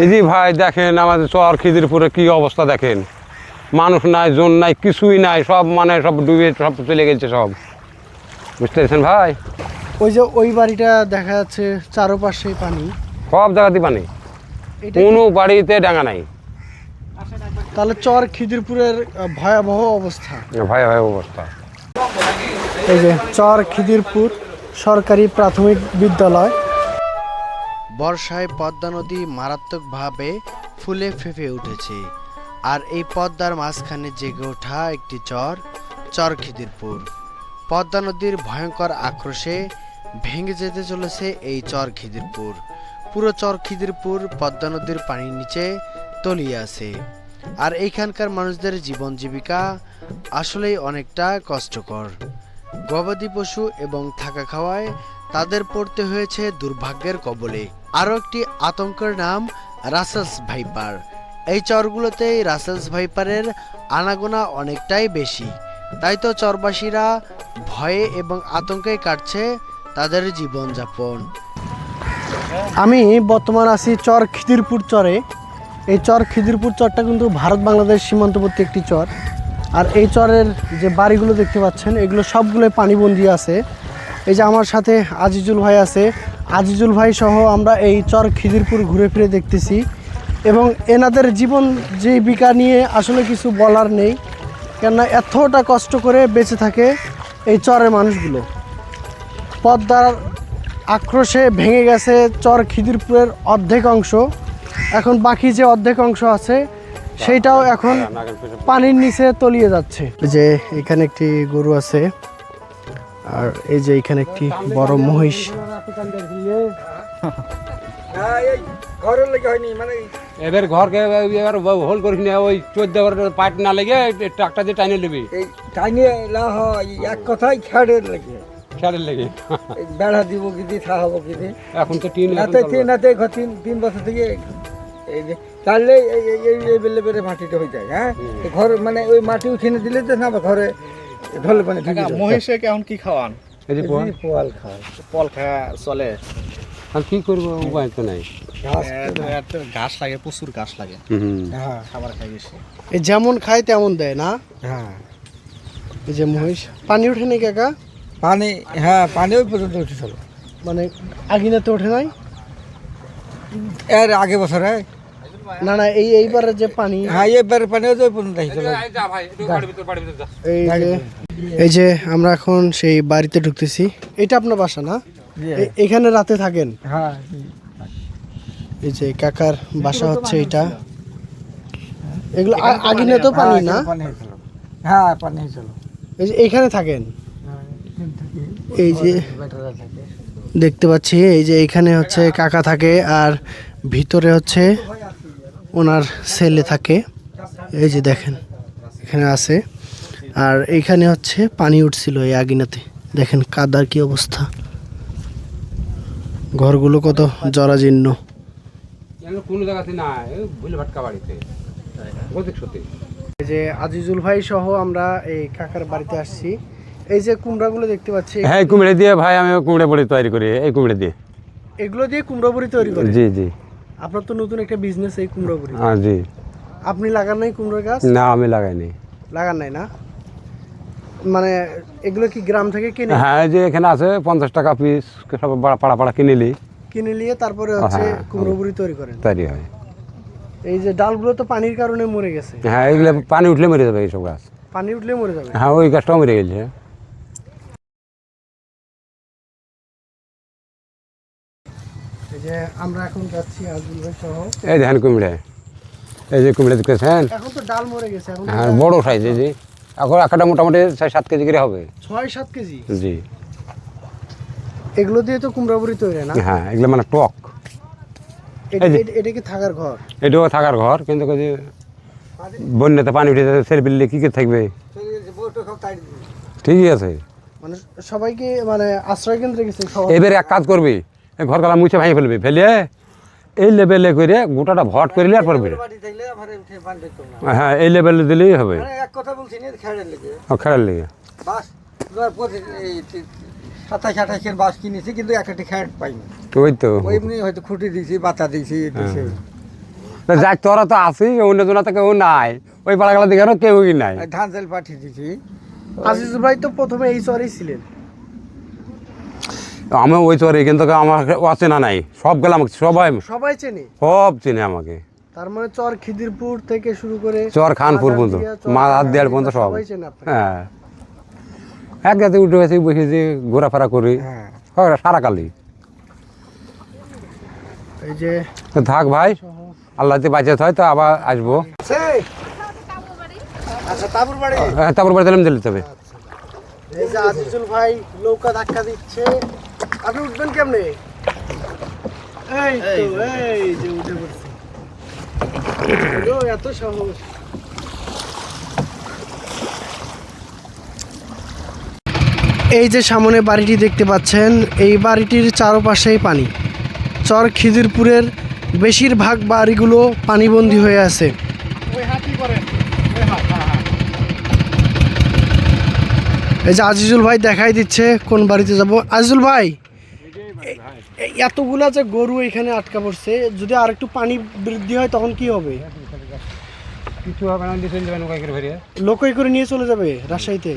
দিদি ভাই দেখেন আমাদের চর খিদিরপুরে কি অবস্থা দেখেন। মানুষ নাই জন নাই কিছুই নাই সব মানে সব ডুবে সব চলে গেছে সব। বুঝতে পেরেছেন ভাই? ওই যে ওই বাড়িটা দেখা যাচ্ছে চারপাশে পানি। সব জায়গাতে পানি। কোনো বাড়িতে ডাঙা নাই। তাহলে চর খিদিরপুরের ভয়াবহ অবস্থা। ভয় ভয় অবস্থা। এই যে চর খিদিরপুর সরকারি প্রাথমিক বিদ্যালয়। বর্ষায় পদ্মা নদী মারাত্মকভাবে ফুলে ফেঁপে উঠেছে। আর এই পদ্মার মাঝখানে জেগে ওঠা একটি চর চর খিদিরপুর। পদ্মা নদীর ভয়ঙ্কর আক্রোশে ভেঙে যেতে চলেছে এই চর খিদিরপুর। পুরো চর খিদিরপুর পদ্মা নদীর পানির নিচে তলিয়ে আছে। আর এইখানকার মানুষদের জীবন জীবিকা আসলেই অনেকটা কষ্টকর। গবাদি পশু এবং থাকা খাওয়ায় তাদের পড়তে হয়েছে দুর্ভাগ্যের কবলে। আরও একটি আতঙ্কের নাম রাসেলস ভাইপার এই চরগুলোতেই রাসেলস ভাইপারের আনাগোনা অনেকটাই বেশি। তাই তো চরবাসীরা ভয়ে এবং আতঙ্কে কাটছে তাদের জীবনযাপন। আমি বর্তমান আছি চর খিদিরপুর চরে। এই চর খিদিরপুর চরটা কিন্তু ভারত বাংলাদেশ সীমান্তবর্তী একটি চর। আর এই চরের যে বাড়িগুলো দেখতে পাচ্ছেন, এগুলো সবগুলো পানিবন্দি আছে। এই যে আমার সাথে আজিজুল ভাই আছে আজিজুল ভাই সহ আমরা এই চর খিদিরপুর ঘুরে ফিরে দেখতেছি এবং এনাদের জীবন জীবিকা নিয়ে আসলে কিছু বলার নেই, কেননা এতটা কষ্ট করে বেঁচে থাকে এই চরের মানুষগুলো। পদ্মার আক্রোশে ভেঙে গেছে চর খিদিরপুরের অর্ধেক অংশ, এখন বাকি যে অর্ধেক অংশ আছে, সেইটাও এখন পানির নিচে তলিয়ে যাচ্ছে। যে এখানে একটি গরু আছে, আর এই যে এখানে একটি বড় মহিষ। এবার ঘরকে এবার হোল করিস না ওই চোদ্দ পাইট না লেগে ট্রাকটা দিয়ে টাইনে নেবে। টাইনে না হয় এক কথাই খেড়ের লেগে। খেয়ালের লেগে। বেড়া দিব কি দি থাকব কি এখন তো টিন। তিন নাতে ঘর তিন তিন বছর থেকে এই যে তাহলে এই এই বেলে বেলে মাটিটা হয়ে যায় হ্যাঁ? ঘর মানে ওই মাটি উঠিয়ে দিলে তো না ঘরে ঢলে মানে মহিষে কেমন কি খাওয়ান? এই যে পোয়া। এই পোয়াল খায় চলে। আর কি করব উপায় তো নাই। ঘাস লাগে প্রচুর ঘাস লাগে। হ্যাঁ। খাবার খাই বেশি। যেমন খায় তেমন দেয় না? হ্যাঁ। এই যে মহিষ পানি ওঠে নাই কাকা পানি হ্যাঁ পানি ওই পর্যন্ত উঠেছিল। মানে আগিনাতে ওঠে নাই? এর আগে বছরে না না এই এইবারের যে পানি হ্যাঁ এবার পানি ওই পর্যন্ত এই যে এই যে আমরা এখন সেই বাড়িতে ঢুকতেছি। এটা আপনার বাসা না? এখানে রাতে থাকেন? হ্যাঁ। এই যে কাকার বাসা হচ্ছে এটা এগুলো আ- আগুনে তো পানি না? হ্যাঁ, পানি হয়েছিল। হ্যাঁ পানি হয়েছিল। এই যে এখানে থাকেন? হ্যাঁ। এই যে দেখতে পাচ্ছি এই যে এখানে হচ্ছে কাকা থাকে আর ভিতরে হচ্ছে ওনার ছেলে থাকে। এই যে দেখেন এখানে আছে। আর এইখানে হচ্ছে পানি উঠছিল এই আগিনাতে। দেখেন কাদার কি অবস্থা। ঘরগুলো কত জরাজীর্ণ। কোনো জায়গাতে না ভুলে ভাটকা বাড়িতে। এই যে আজিজুল ভাই সহ আমরা এই কাকার বাড়িতে আসছি। এই যে কুমড়াগুলো দেখতে পাচ্ছি। হ্যাঁ কুমড়ে দিয়ে ভাই আমি কুমড়ে বড়ি তৈরি করি এই কুমড়ে দিয়ে। এগুলো দিয়ে কুমড়া বড়ি তৈরি করি জি জি। আপনার তো নতুন একটা বিজনেস এই কুমড়া বড়ি হ্যাঁ জি। আপনি লাগান নাই কুমড়োর গাছ? না আমি লাগাইনি লাগান নাই না? মানে এগুলো কি গ্রাম থেকে কিনে? হ্যাঁ এই যে এখানে আছে পঞ্চাশ টাকা পিস সব পাড়া পাড়া কিনে নিলি কিনে নিয়ে তারপরে হচ্ছে হ্যাঁ, কুমড়ো বড়ি তৈরি করেন। তৈরি হয়। এই যে ডালগুলো তো পানির কারণে মরে গেছে। হ্যাঁ এগুলো পানি উঠলে মরে যাবে এইসব গাছ। পানি উঠলে মরে যাবে। হ্যাঁ ওই গাছটাও মরে গেছে। যে আমরা এখন যাচ্ছি সহ। এই দেখেন কুমড়ে। এই যে কুমড়ে দেখতেছেন? এখন তো ডাল মরে গেছে এখন হ্যাঁ বড় সাইজ এই যে। এখন একটা মোটামুটি ছয় সাত কেজি করে হবে। ছয় সাত কেজি? জি। এগুলো দিয়ে তো কুমড়া বড়ি তৈরি না? হ্যাঁ এগুলো মানে টক। এটা- কি থাকার ঘর? এটাও থাকার ঘর কিন্তু বন্যাতে পানি উঠে যাচ্ছে ছেলে পিল্লে কী করে থাকবে। ঠিকই আছে। মানে সবাইকে মানে আশ্রয় কেন্দ্রে গেছে এবারে এক কাজ করবি ঘর কালা মুছে ভাঙে ফেলবি ফেলে এই লেভেলে করে গোটাটা ভট করিলে আর পারবি না। হ্যাঁ এই লেভেলে দিলেই হবে। খেলার লেগে। সাতাশ আঠাশের বাস কিনেছি কিন্তু একটা খ্যাট পাইনি। ওই তো। ওই এমনি হয়তো খুঁটি দিয়েছি বাতা দিয়েছি দিয়েছি। যাক তোরা তো অন্য জনা তো কেউ নাই। ওই পাড়াগুলো দিকে কেউই নাই। ধান চাল পাঠিয়ে দিছি আজিজুল ভাই তো প্রথমে এই চরেই ছিলেন। আমি ওই চরে কিন্তু আমার অচেনা নাই। সব গেলাম সবাই সবাই চেনে? সব চিনে আমাকে। তার মানে চর খিদিরপুর থেকে শুরু করে চর খানপুর পর্যন্ত। মাঝারদিয়া, চর মা হাত দেওয়ার পর্যন্ত সব। হ্যাঁ। এক গাছে উঠে গেছি বসেছি ঘোরাফেরা করি। হ্যাঁ। হয়, সারা কালি এই যে থাক ভাই আল্লাহ যদি বাঁচে হয় তো আবার আসব। আচ্ছা হ্যাঁ, তারপর বাড়ি দিলাম দিতে হবে। এই যে আজিজুল ভাই নৌকা ধাক্কা দিচ্ছে। আপনি উঠবেন কেমনে? এই তো এই যে উঠে পড়ছে। এত সহজ এই যে সামনে বাড়িটি দেখতে পাচ্ছেন এই বাড়িটির চারপাশেই পানি। চর খিদিরপুরের বেশিরভাগ বাড়িগুলো পানিবন্দী হয়ে আছে। এই যে আজিজুল ভাই দেখাই দিচ্ছে কোন বাড়িতে যাব। আজিজুল ভাই! এতগুলা যে গরু এখানে আটকা পড়ছে যদি আর একটু পানি বৃদ্ধি হয় তখন কি হবে? কিছু না করে ফিরিয়ে। লোকই করে নিয়ে চলে যাবে রাজশাহীতে?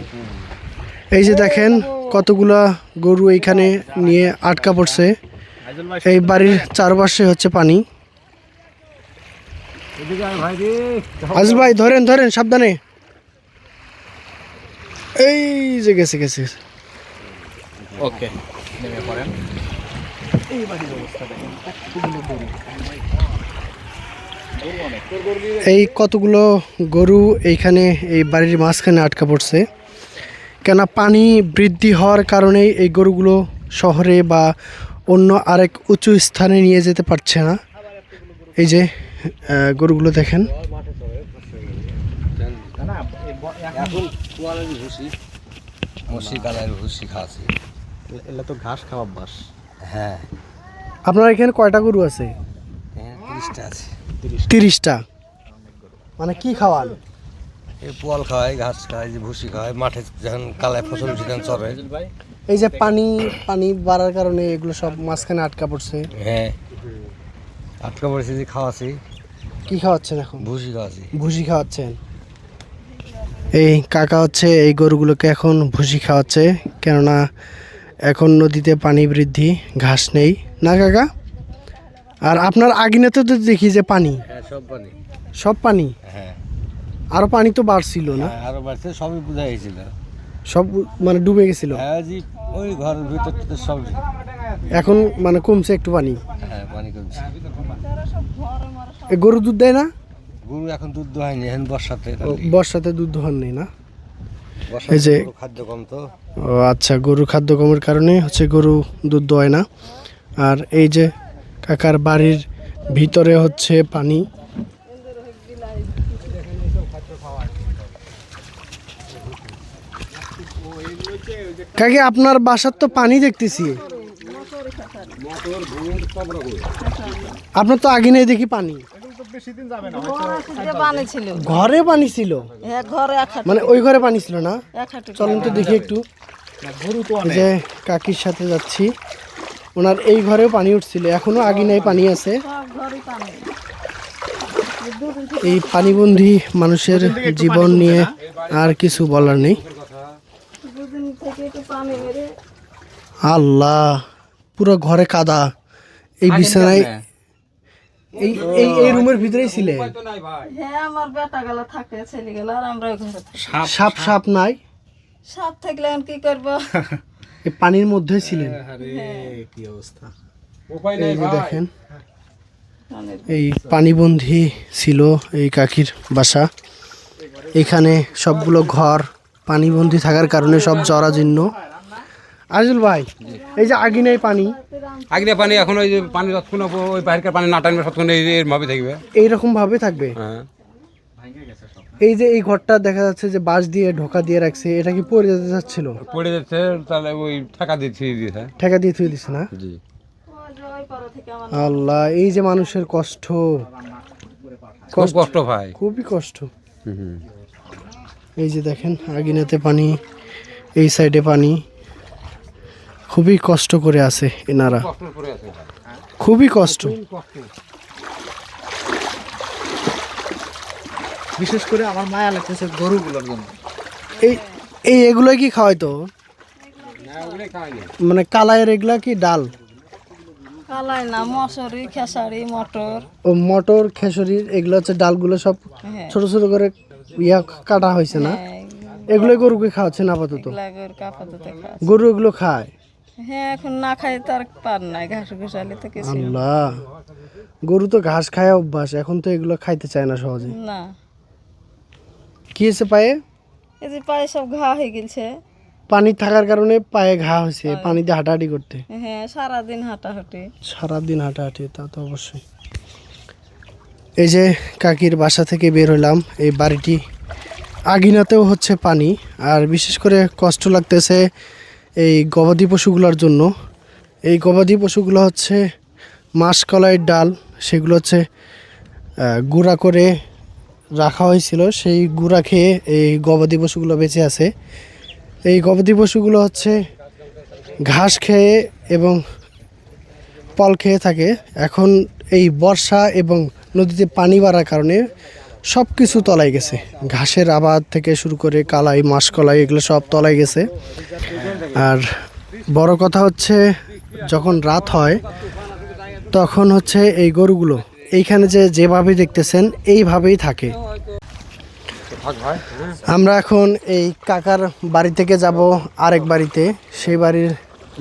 এই যে দেখেন কতগুলা গরু এইখানে নিয়ে আটকা পড়ছে। এই বাড়ির চারপাশে হচ্ছে পানি। আজিজুল ভাই ধরেন ধরেন সাবধানে। এই যে গেছে গেছে। ওকে নেমে পড়েন। এই কতগুলো গরু এইখানে এই বাড়ির মাঝখানে আটকা পড়ছে। কেন পানি বৃদ্ধি হওয়ার কারণেই এই গরুগুলো শহরে বা অন্য আরেক উঁচু স্থানে নিয়ে যেতে পারছে না। এই যে গরুগুলো দেখেন। ঘাস খাওয়া বাস হ্যাঁ। আপনার এখানে কয়টা গরু আছে? হ্যাঁ তিরিশটা আছে। তিরিশটা? মানে কি খাওয়ান? এই পোয়াল খাওয়াই ঘাস খাওয়াই যে ভুসি খাওয়াই মাঠে যখন কালায় ফসল উঠে চরে। এই যে পানি পানি বাড়ার কারণে এগুলো সব মাঝখানে আটকা পড়ছে। হ্যাঁ। আটকা পড়েছি যে খাওয়াছি কি খাওয়াচ্ছেন এখন? ভুসি খাওয়াছি ভুসি খাওয়াচ্ছেন। এই কাকা হচ্ছে এই গরুগুলোকে এখন ভুসি খাওয়াচ্ছে। কেননা এখন নদীতে পানি বৃদ্ধি ঘাস নেই। না কাকা? আর আপনার আগিনাতে তো দেখি যে পানি। হ্যাঁ সব পানি। সব পানি? হ্যাঁ। আরও পানি তো বাড়ছিল না? হ্যাঁ, আরও বাড়ছে সবই বোঝা গেছিল। সব মানে ডুবে গেছিল? হ্যাঁ জি ওই ঘরের ভিতর তো সব। এখন মানে কমছে একটু পানি? হ্যাঁ পানি কমছে। গরু দুধ দেয় না? গরু এখন দুধ দোহায়নি এখন বর্ষাতে। বর্ষাতে দুধ দোহান নেই না? এই যে- খাদ্য কম তো। ও আচ্ছা গরু খাদ্য কমের কারণে হচ্ছে গরু দুধ দোয় না। আর এই যে কাকার বাড়ির ভিতরে হচ্ছে পানি। কাকে আপনার বাসার তো পানি দেখতেছি। আপনার তো আগে নেই দেখি পানি। ঘরে পানি ছিল। এক ঘরে এক হাঁটু। মানে ওই ঘরে পানি ছিল না চলেন তো দেখি একটু। যে কাকির সাথে যাচ্ছি। ওনার এই ঘরেও পানি উঠছিল এখনও আগে নেই পানি আছে। এই পানিবন্দী মানুষের জীবন নিয়ে আর কিছু বলার নেই। দুদিন থেকে একটু পানি মেরে। আল্লাহ পুরো ঘরে কাদা। এই বিছানায় এই এই এই রুমের ভিতরেই ছিলে? হ্যাঁ আমার বেটা গেল থাকে ছেলে গেল আর আমরা ঘরে থাকি। সাপ সাপ নাই? সাপ থাকলে এখন কি করব? এই পানির মধ্যে ছিলেন? কি অবস্থা? এই যে দেখেন। মানে এই পানিবন্ধী ছিল এই কাকির বাসা। এখানে সবগুলো ঘর পানিবন্ধী থাকার কারণে সব জরাজীর্ণ। আজুল ভাই এই যে আগিনাই পানি আগে পানি এখন ওই যে পানি যতক্ষণ ওই বাইরের পানি না টানবে ততক্ষণ এই এর ভাবে থাকবে। এইরকম ভাবে থাকবে? হ্যাঁ। এই যে এই ঘরটা দেখা যাচ্ছে যে বাঁশ দিয়ে ঢোকা দিয়ে রাখছে এটা কি পড়ে যেতে যাচ্ছিল পড়ে যাচ্ছে তাহলে ওই টাকা দিচ্ছি দিয়েছে। ঠেকা দিয়ে থুয়ে দিছে না? জি। আল্লাহ এই যে মানুষের কষ্ট। খুব কষ্ট। ভাই। খুবই কষ্ট। এই যে দেখেন আগিনাতে পানি এই সাইডে পানি। খুবই কষ্ট করে আছে এনারা। খুবই কষ্ট। বিশেষ করে আমার মায়া লাগতেছে গরুগুলোর জন্য। এই এই এগুলোই কি খাওয়াই তো? মানে কালাইয়ের এগুলা কি ডাল? কালাই না মশুরি খেসারি মটর। ও মটর খেসরির এগুলো হচ্ছে ডালগুলো সব হ্যাঁ। ছোট ছোট করে ইয়া কাটা হয়েছে না? হ্যাঁ, এগুলোই গরুকে খাওয়াচ্ছেন আপাতত? গরু এগুলো খায়? হ্যাঁ এখন না খাই তার পার নাই ঘাস ঘুষালি তো কিছু আল্লাহ গরু তো ঘাস খায় অভ্যাস এখন তো এগুলো খাইতে চায় না সহজে। না। কি হয়েছে পায়ে? এই যে পায়ে সব ঘা হয়ে গেছে পানি থাকার কারণে পায়ে ঘা হয়েছে পানিতে হাঁটাহাঁটি করতে। হ্যাঁ সারাদিন হাঁটাহাঁটি। সারাদিন হাঁটাহাঁটি তা তো অবশ্যই। এই যে কাকির বাসা থেকে বের হলাম এই বাড়িটি আগিনাতেও হচ্ছে পানি আর বিশেষ করে কষ্ট লাগতেছে এই গবাদি পশুগুলোর জন্য। এই গবাদি পশুগুলো হচ্ছে মাসকলাইয়ের ডাল, সেগুলো হচ্ছে গুঁড়া করে রাখা হয়েছিল। সেই গুঁড়া খেয়ে এই গবাদি পশুগুলো বেঁচে আছে। এই গবাদি পশুগুলো হচ্ছে ঘাস খেয়ে এবং ফল খেয়ে থাকে। এখন এই বর্ষা এবং নদীতে পানি বাড়ার কারণে সব কিছু তলায় গেছে। ঘাসের আবাদ থেকে শুরু করে কালাই, মাসকলাই, এগুলো সব তলায় গেছে। আর বড় কথা হচ্ছে, যখন রাত হয়, তখন হচ্ছে এই গরুগুলো। এইখানে যে যেভাবে দেখতেছেন, এইভাবেই থাকে। আমরা এখন এই কাকার বাড়ি থেকে যাব আরেক বাড়িতে। সেই বাড়ির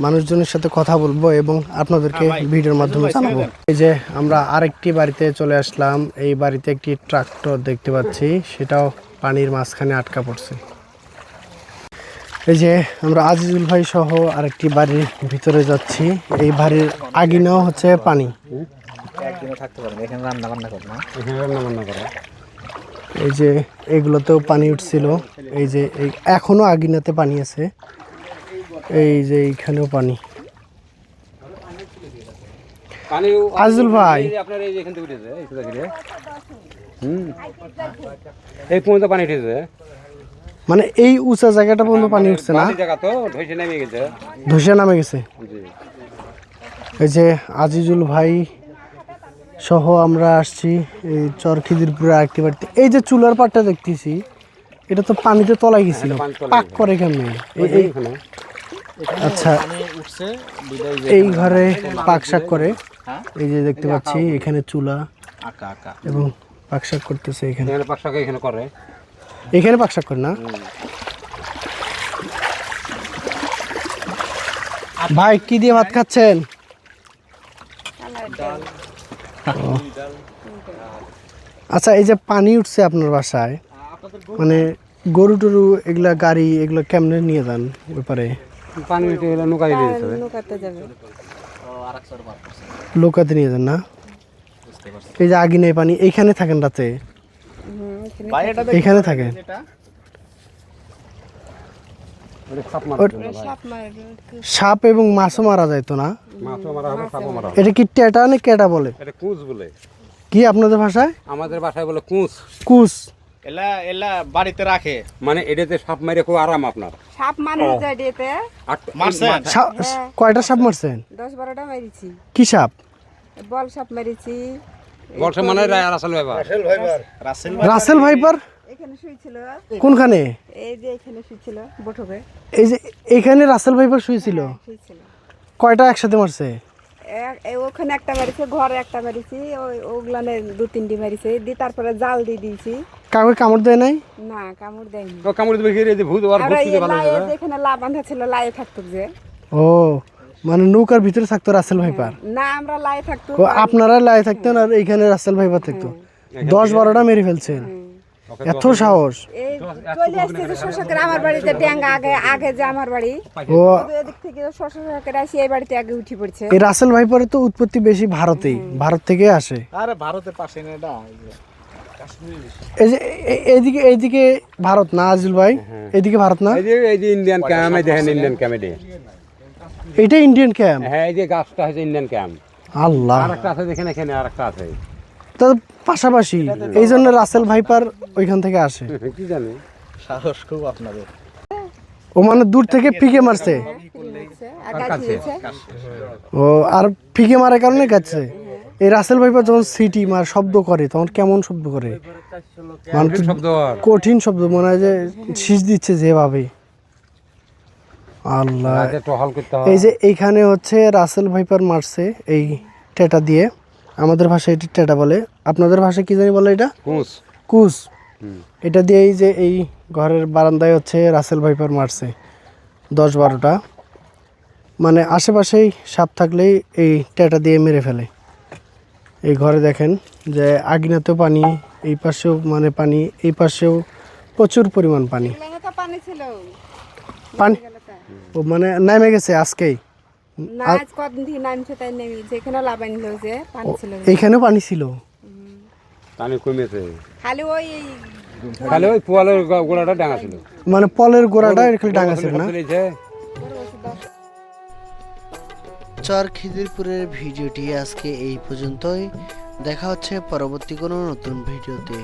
মানুষজনের সাথে কথা বলব এবং আপনাদেরকে ভিডিওর মাধ্যমে জানাব। এই যে আমরা আরেকটি বাড়িতে চলে আসলাম। এই বাড়িতে একটি ট্রাক্টর দেখতে পাচ্ছি। সেটাও পানির মাঝখানে আটকা পড়ছে। এই যে আমরা আজিজুল ভাই সহ আরেকটি বাড়ির ভিতরে যাচ্ছি। এই বাড়ির আগিনাও হচ্ছে পানি। এই যে এগুলোতেও পানি উঠছিল। এই যে এই এখনও আগিনাতে পানি আছে। এই যে এইখানেও পানি। আজিজুল ভাই। এই যে আপনার এই এখান থেকে উঠেছে এই হুম। এই পর্যন্ত পানি উঠেছে। মানে এই উঁচা জায়গাটা পর্যন্ত পানি উঠছে না? বালি জায়গা তো ধসে নেমে গেছে। ধসে নামে গেছে? এই যে আজিজুল ভাই সহ আমরা আসছি এই চরখিদিরপুরে আরেকটি বাড়িতে। এই যে চুলার পাটটা দেখতেছি এটা তো পানিতে তলায় গেছিল। পাক করে কেমনে? আচ্ছা এই ঘরে পাক শাক করে। হ্যাঁ? এই যে দেখতে পাচ্ছি এখানে চুলা এবং পাক শাক করতেছে এখানে। পাঁচশো এখানে করে। এখানে পাক শাক করে না? ভাই কি দিয়ে ভাত খাচ্ছেন? আচ্ছা এই যে পানি উঠছে আপনার বাসায় মানে গরু টরু এগুলা গাড়ি এগুলো কেমনে নিয়ে যান ব্যাপারে পানি উঠে গেলে হবে। নিয়ে যান না? এই যে আগি নেই পানি এইখানে থাকেন রাতে? এইখানে থাকেন সাপ মারা ওর- সাপ এবং মাছও মারা যায় তো না? মাছও মারা হবে সাপও মারা হবে। এটা কি টেটা না কেটা বলে? এটা বলে। কি আপনাদের ভাষায়? আমাদের ভাষায় বলে কুঁচ। কুস এলা এলা বাড়িতে রাখে। মানে এটাতে সাপ মেরে খুব আরাম আপনার। সাপ মানুষ যায় আট- মারছেন? কয়টা সাপ মারছেন? দশ বারোটা মেরেছি। কি সাপ? বল সাপ মেরেছি। বর্ষা মানে রায় আসল ব্যাপার রাসেল রাসেল ভাইপার। এখানে শুয়েছিল কোনখানে? এই যে এখানে শুয়েছিল বঠবে এই যে এইখানে রাসেল ভাইপার শুয়েছিল শুয়েছিল কয়টা একসাথে মারছে? ওখানে একটা মেরেছে ঘরে একটা মেরেছি ওই ওগুলানে দু তিনটি মেরেছে দিয়ে তারপরে জাল দিয়ে দিয়েছি। কাউকে কামড় দেয় নাই? না কামড় দেয়নি। ও কামড় দিবে কি রে, যে ভূত আর ভূত ভালো লায়ে হয়ে? লা বাঁধা ছিল লায়ে থাকতো যে। ও মানে নৌকার ভিতরে থাকতো রাসেল ভাইপার? না আমরা লায়ে থাকতো আপনারা লাই থাকতেন আর এইখানে রাসেল ভাইপার থাকতো। দশ বারোটা মেরে ফেলছেন। এত সাহস? চলে আসছে যে শশাকের আমার বাড়িতে আগে আগে যে আমার বাড়ি। ও এদিক থেকে শশাকের আসি এই বাড়িতে আগে উঠে পড়ছে। এই রাসেল ভাইপারের তো উৎপত্তি বেশি ভারতেই ভারত থেকে আসে। আরে ভারতের পাশে না এটা এই যে এইদিকে এইদিকে ভারত না আজিল ভাই? এইদিকে ভারত না? এই যে এই যে ইন্ডিয়ান ক্যাম্প এই দেখেন ইন্ডিয়ান ক্যাম্প এটা ইন্ডিয়ান ক্যাম্প হ্যাঁ এই যে গাছটা হচ্ছে ইন্ডিয়ান ক্যাম্প আল্লাহ। আর একটা আছে দেখেন এখানে আর একটা আছে। তো পাশাপাশি এই জন্য রাসেল ভাইপার ওইখান থেকে আসে। কি জানি? সাহস খুব আপনাদের। ও মানে দূর থেকে পিকে মারছে? ও আর ফিকে মারার কারণে গাছে এই রাসেল ভাইপার যখন সিটি মার শব্দ করে তখন কেমন শব্দ করে? মানে কঠিন শব্দ। আর। কঠিন শব্দ মনে হয় যে শীষ দিচ্ছে যেভাবে। আল্লাহ। এই যে এইখানে হচ্ছে রাসেল ভাইপার মারছে এই টেটা দিয়ে। আমাদের ভাষায় এটি টেটা বলে। আপনাদের ভাষায় কি জানি বলে এটা? কুস। কুস। এটা দিয়েই যে এই ঘরের বারান্দায় হচ্ছে রাসেল ভাইপার মারছে দশ বারোটা। মানে আশেপাশেই সাপ থাকলেই এই টেটা দিয়ে মেরে ফেলে। এই ঘরে দেখেন যে আগিনাতেও পানি এই পাশেও মানে পানি এই পাশেও প্রচুর পরিমাণ পানি। পানি পানি? ও মানে নেমে গেছে আজকেই। যে পানি ছিল। পানি কমেছে। খালি ওই খালি ওই পোয়ালের গোড়াটা ডাঙা ছিল। মানে পলের গোড়াটা এখানে ডাঙা ছিল না? চর খিদিরপুরের ভিডিওটি আজকে এই পর্যন্তই। দেখা হচ্ছে পরবর্তী কোনো নতুন ভিডিওতে।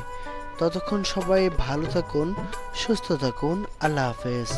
ততক্ষণ সবাই ভালো থাকুন সুস্থ থাকুন। আল্লাহ হাফেজ।